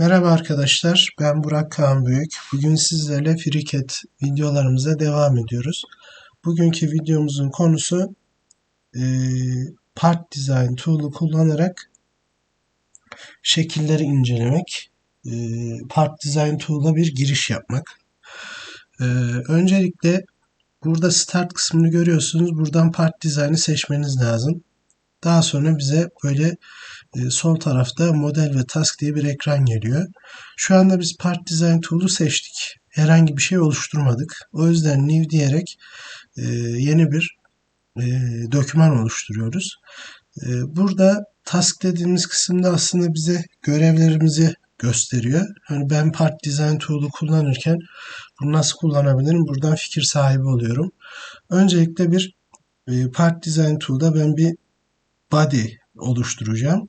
Merhaba arkadaşlar, ben Burak Kaan Büyük. Bugün sizlerle FreeCAD videolarımıza devam ediyoruz. Bugünkü videomuzun konusu e, Part Design Tool'u kullanarak şekilleri incelemek. E, Part Design Tool'a bir giriş yapmak. E, öncelikle burada Start kısmını görüyorsunuz. Buradan Part Design'ı seçmeniz lazım. Daha sonra bize böyle sol tarafta model ve task diye bir ekran geliyor. Şu anda biz Part Design Tool'u seçtik. Herhangi bir şey oluşturmadık. O yüzden New diyerek e, yeni bir e, doküman oluşturuyoruz. E, burada task dediğimiz kısımda aslında bize görevlerimizi gösteriyor. Hani ben Part Design Tool'u kullanırken bunu nasıl kullanabilirim? Buradan fikir sahibi oluyorum. Öncelikle bir Part Design Tool'da ben bir body oluşturacağım.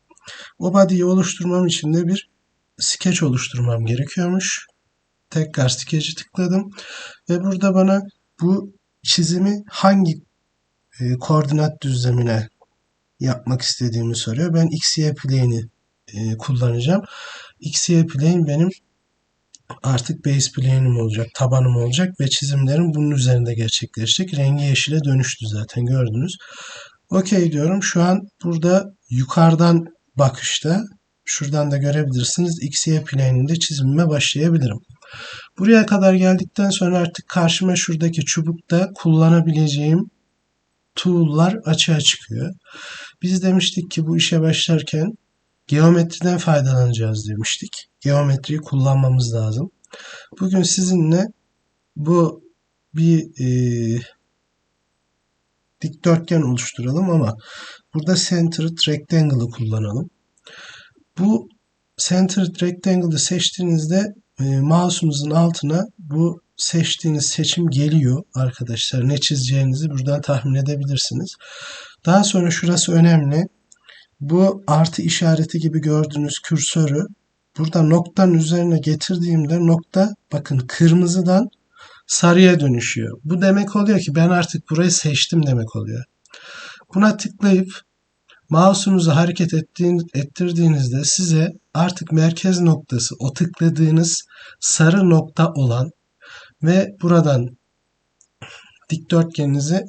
O body'yi oluşturmam için de bir sketch oluşturmam gerekiyormuş. Tekrar sketch'i tıkladım ve burada bana bu çizimi hangi e, koordinat düzlemine yapmak istediğimi soruyor. Ben XY plane'i e, kullanacağım. XY plane benim artık base plane'im olacak, tabanım olacak ve çizimlerim bunun üzerinde gerçekleşecek. Rengi yeşile dönüştü zaten gördünüz. Okey diyorum. Şu an burada yukarıdan bakışta şuradan da görebilirsiniz. XY plane'inde çizimime başlayabilirim. Buraya kadar geldikten sonra artık karşıma şuradaki çubukta kullanabileceğim tool'lar açığa çıkıyor. Biz demiştik ki bu işe başlarken geometriden faydalanacağız demiştik. Geometriyi kullanmamız lazım. Bugün sizinle bu bir e, dikdörtgen oluşturalım ama burada centered rectangle'ı kullanalım. Bu centered rectangle'ı seçtiğinizde e, mouse'umuzun altına bu seçtiğiniz seçim geliyor arkadaşlar. Ne çizeceğinizi buradan tahmin edebilirsiniz. Daha sonra şurası önemli. Bu artı işareti gibi gördüğünüz kürsörü burada noktanın üzerine getirdiğimde nokta bakın kırmızıdan sarıya dönüşüyor. Bu demek oluyor ki ben artık burayı seçtim demek oluyor. Buna tıklayıp mouse'unuzu hareket ettiğin, ettirdiğinizde size artık merkez noktası o tıkladığınız sarı nokta olan ve buradan dikdörtgeninizi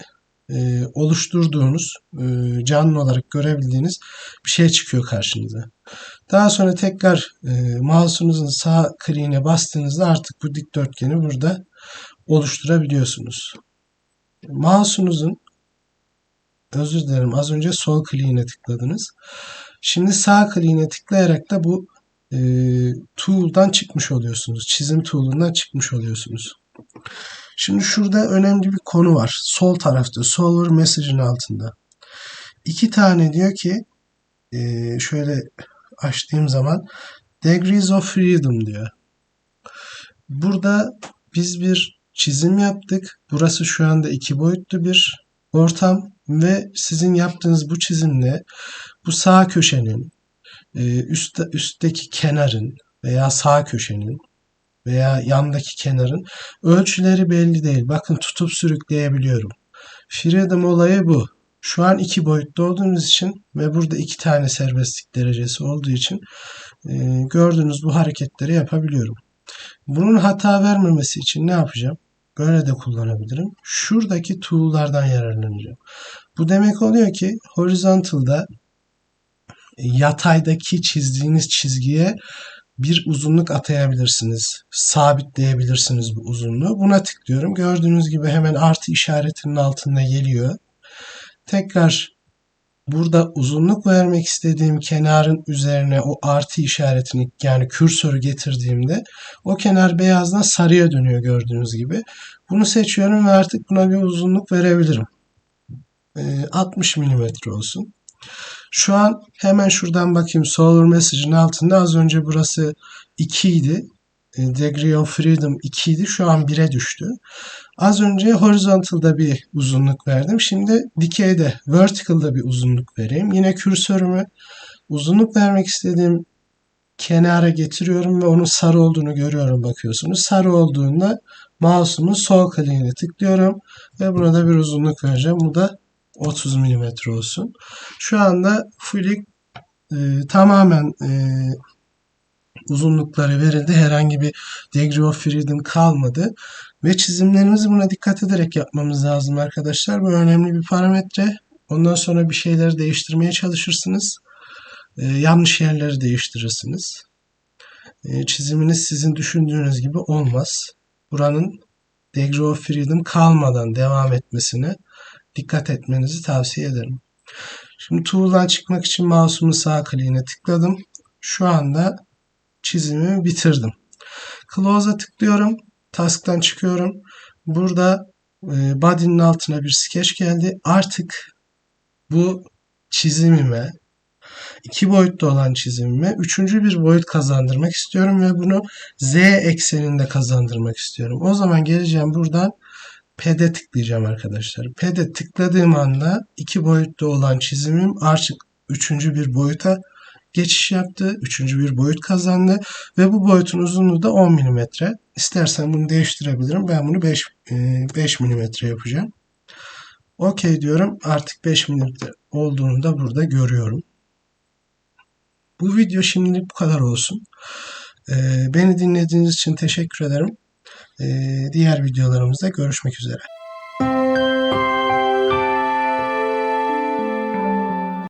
e, oluşturduğunuz e, canlı olarak görebildiğiniz bir şey çıkıyor karşınıza. Daha sonra tekrar e, mouse'unuzun sağ kliğine bastığınızda artık bu dikdörtgeni burada oluşturabiliyorsunuz. Mouse'unuzun özür dilerim az önce sol kliğine tıkladınız. Şimdi sağ kliğine tıklayarak da bu e, tool'dan çıkmış oluyorsunuz. Çizim tool'undan çıkmış oluyorsunuz. Şimdi şurada önemli bir konu var. Sol tarafta, solver message'in altında. İki tane diyor ki e, şöyle açtığım zaman degrees of freedom diyor. Burada biz bir çizim yaptık. Burası şu anda iki boyutlu bir ortam ve sizin yaptığınız bu çizimle bu sağ köşenin üstte, üstteki kenarın veya sağ köşenin veya yandaki kenarın ölçüleri belli değil. Bakın tutup sürükleyebiliyorum. Freedom olayı bu. Şu an iki boyutlu olduğumuz için ve burada iki tane serbestlik derecesi olduğu için e, gördüğünüz bu hareketleri yapabiliyorum. Bunun hata vermemesi için ne yapacağım? Böyle de kullanabilirim. Şuradaki tool'lardan yararlanacağım. Bu demek oluyor ki horizontal'da yataydaki çizdiğiniz çizgiye bir uzunluk atayabilirsiniz. Sabitleyebilirsiniz bu uzunluğu. Buna tıklıyorum. Gördüğünüz gibi hemen artı işaretinin altında geliyor. Tekrar burada uzunluk vermek istediğim kenarın üzerine o artı işaretini yani kürsörü getirdiğimde o kenar beyazdan sarıya dönüyor gördüğünüz gibi. Bunu seçiyorum ve artık buna bir uzunluk verebilirim. 60 mm olsun. Şu an hemen şuradan bakayım Solar Message'in altında az önce burası 2 idi. Degree of Freedom 2 idi. Şu an 1'e düştü. Az önce horizontal'da bir uzunluk verdim. Şimdi dikeyde, vertical'da bir uzunluk vereyim. Yine kürsörümü uzunluk vermek istediğim kenara getiriyorum ve onun sarı olduğunu görüyorum bakıyorsunuz. Sarı olduğunda mouse'umun sol kliğine tıklıyorum ve burada bir uzunluk vereceğim. Bu da 30 mm olsun. Şu anda Flick e, tamamen e, uzunlukları verildi. Herhangi bir degree of freedom kalmadı. Ve çizimlerimizi buna dikkat ederek yapmamız lazım arkadaşlar. Bu önemli bir parametre. Ondan sonra bir şeyleri değiştirmeye çalışırsınız. Ee, yanlış yerleri değiştirirsiniz. Ee, çiziminiz sizin düşündüğünüz gibi olmaz. Buranın degree of freedom kalmadan devam etmesine dikkat etmenizi tavsiye ederim. Şimdi tool'dan çıkmak için mouse'umu sağ kliğine tıkladım. Şu anda çizimimi bitirdim. Close'a tıklıyorum. Task'tan çıkıyorum. Burada e, body'nin altına bir sketch geldi. Artık bu çizimime iki boyutlu olan çizimime üçüncü bir boyut kazandırmak istiyorum ve bunu z ekseninde kazandırmak istiyorum. O zaman geleceğim buradan P'de tıklayacağım arkadaşlar. P'de tıkladığım anda iki boyutlu olan çizimim artık üçüncü bir boyuta geçiş yaptı. Üçüncü bir boyut kazandı. Ve bu boyutun uzunluğu da 10 mm. İstersen bunu değiştirebilirim. Ben bunu 5, 5 mm yapacağım. OK diyorum. Artık 5 mm olduğunu da burada görüyorum. Bu video şimdilik bu kadar olsun. Beni dinlediğiniz için teşekkür ederim. Diğer videolarımızda görüşmek üzere.